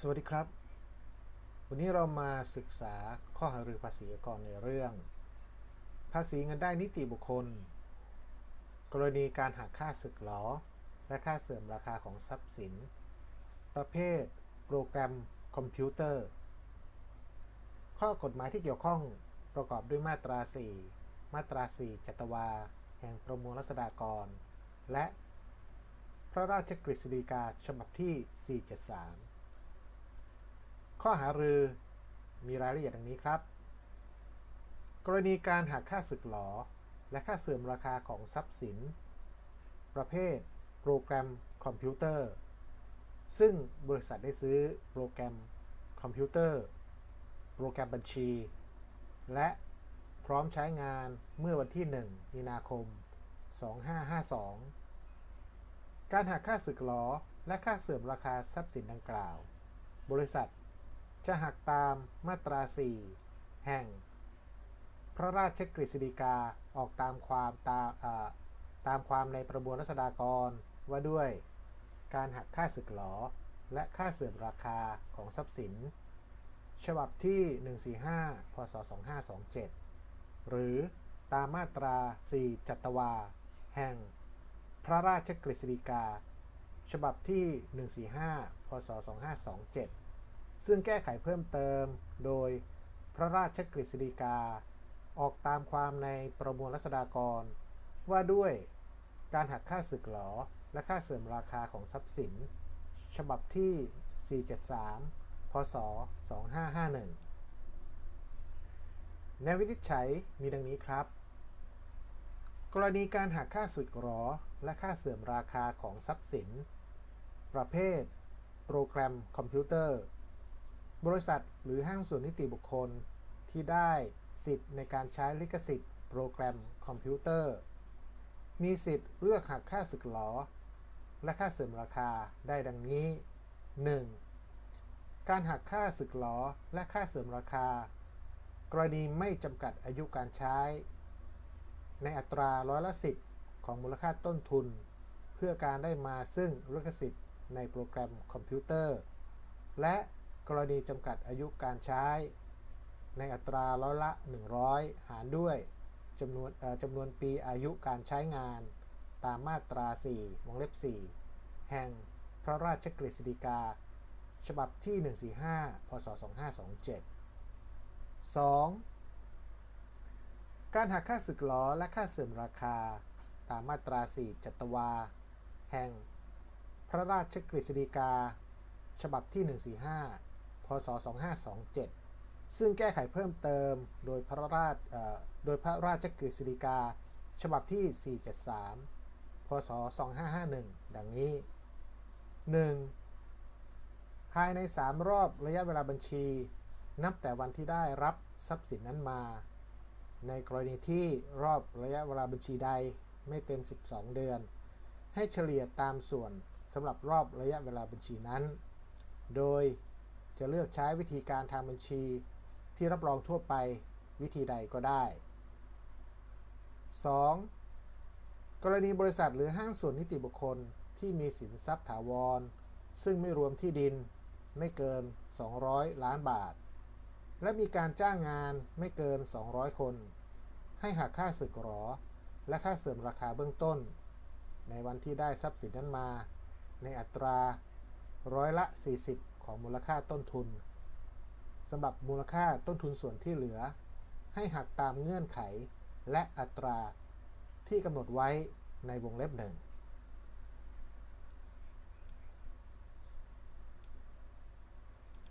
สวัสดีครับ วันนี้เรามาศึกษาข้อหารือภาษีก่อนในเรื่อง ภาษีเงินได้นิติบุคคล กรณีการหักค่าศึกหลอ และค่าเสื่อมราคาของทรัพย์สิน ประเภท โปรแกรมคอมพิวเตอร์ ข้อกฎหมายที่เกี่ยวข้องประกอบด้วยมาตรา 4 มาตรา 4 จัตวา แห่งประมวลรัษฎากร และ พระราชกฤษฎีกาฉบับที่ 473 ข้อหารือมีรายละเอียดดังนี้ครับ กรณีการหักค่าศึกหลอ และค่าเสื่อมราคาของทรัพย์สิน ประเภท โปรแกรมคอมพิวเตอร์ ซึ่งบริษัทได้ซื้อโปรแกรมคอมพิวเตอร์ โปรแกรมบัญชี และพร้อมใช้งานเมื่อวันที่ 1 มีนาคม 2552 การหักค่าสึกหลอและค่าเสื่อมราคาทรัพย์สินดังกล่าว บริษัท จะหักตามมาตรา 4 แห่ง พระราชกฤษฎีกาออกตามความตามตามความในประมวลรัษฎากรว่าด้วยการหักค่าสึกหลอ และค่าเสื่อมราคาของทรัพย์สิน ฉบับที่ 145 พศ 2527 หรือตามมาตรา 4 จัตวา แห่ง พระราชกฤษฎีกา ฉบับที่ 145 พศ 2527 ซึ่งแก้ไขเพิ่มเติมโดยพระราชกฤษฎีกา ออกตามความในประมวลรัษฎากร ว่าด้วยการหักค่าสึกหลอและค่าเสื่อมราคาของทรัพย์สิน ฉบับที่ 473 พศ 2551 ในวินิจฉัยมีดังนี้ครับ กรณีการหักค่าสึกหรอและค่าเสื่อมราคาของทรัพย์สิน ประเภท โปรแกรมคอมพิวเตอร์ บริษัทหรือห้างส่วนนิติบุคคล ที่ได้สิทธิ์ในการใช้ลิขสิทธิ์โปรแกรมคอมพิวเตอร์ มีสิทธิ์เลือกหักค่าสึกหรอและค่าเสื่อมราคาได้ดังนี้ 1. การหักค่าสึกหรอและค่าเสื่อมราคา กรณีไม่จำกัดอายุการใช้ ในอัตราร้อยละสิบของมูลค่าต้นทุน เพื่อการได้มาซึ่งลิขสิทธิ์ในโปรแกรมคอมพิวเตอร์ และ กรณีจำกัดอายุการใช้ ในอัตราร้อยละ 100 หารด้วยจำนวนจำนวนปีอายุการใช้งาน ตามมาตรา 4 วงเล็บ 4 แห่งพระราชกฤษฎีกา ฉบับที่ 145 พศ 2527 2. การหักค่าสึกหลอและค่าเสื่อมราคา ตามมาตรา 4 จัตวา แห่งพระราชกฤษฎีกา ฉบับที่ 145 พศ 2527 ซึ่งแก้ไขเพิ่มเติมโดยพระราชโดยพระราชกฤษฎีกา ฉบับที่ 473 พศ 2551 ดังนี้ 1. ภายใน 3 รอบระยะเวลาบัญชี นับแต่วันที่ได้รับทรัพย์สินนั้นมา ในกรณีที่รอบระยะเวลาบัญชีใดไม่เต็ม 12 เดือน ให้เฉลี่ยตามส่วนสำหรับรอบระยะเวลาบัญชีนั้น โดย จะเลือกใช้วิธีการทางบัญชีที่รับรองทั่วไปวิธีใดก็ได้ 2. กรณีบริษัทหรือห้างส่วนนิติบุคคลที่มีสินทรัพย์ถาวร ซึ่งไม่รวมที่ดินไม่เกิน 200 ล้านบาท และมีการจ้างงานไม่เกิน 200 คน ให้หักค่าสึกหรอ และค่าเสื่อมราคาเบื้องต้น ในวันที่ได้ทรัพย์สินนั้นมา ในอัตราร้อยละ 40 ของมูลค่าต้นทุนสำหรับมูลค่าต้นทุนส่วนที่เหลือ ให้หักตามเงื่อนไขและอัตราที่กำหนดไว้ในวงเล็บหนึ่ง